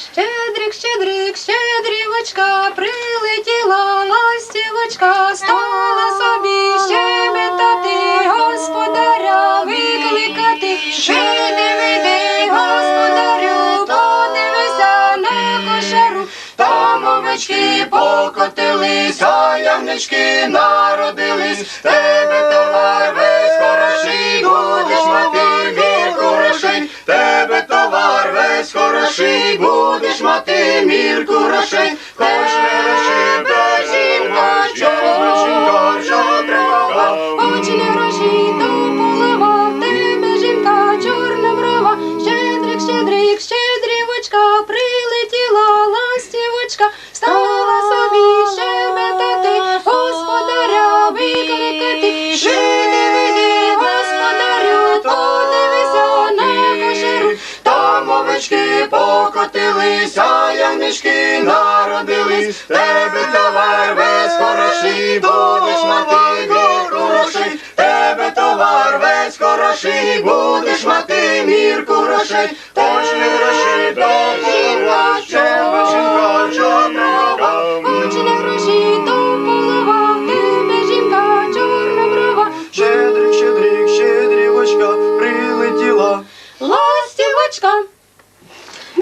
Щедрик, щедрик, щедрівочка, прилетіла ластівочка, стала собі щебетати, господаря викликати. Жити види, господарю, подивися на кошару, там овечки покотились, а ягнички народились. Е, хороший, будеш мати мірку грошей. Хоч не жінка, що очі гроші, то полива, тебе жінка, чорна брова, щедрик, щедрик, щедрівочка, покотилися, ягнички народились, тебе товар весь хороший, будеш мати мір грошей, тебе товар весь хороший, будеш мати мірку грошей, точно гроші до полова, що жінка чорнова, Хоче гроші до полова, тебе жінка чорна брова, щедрик, щедрик, щедрівочка прилетіла. Ластівочка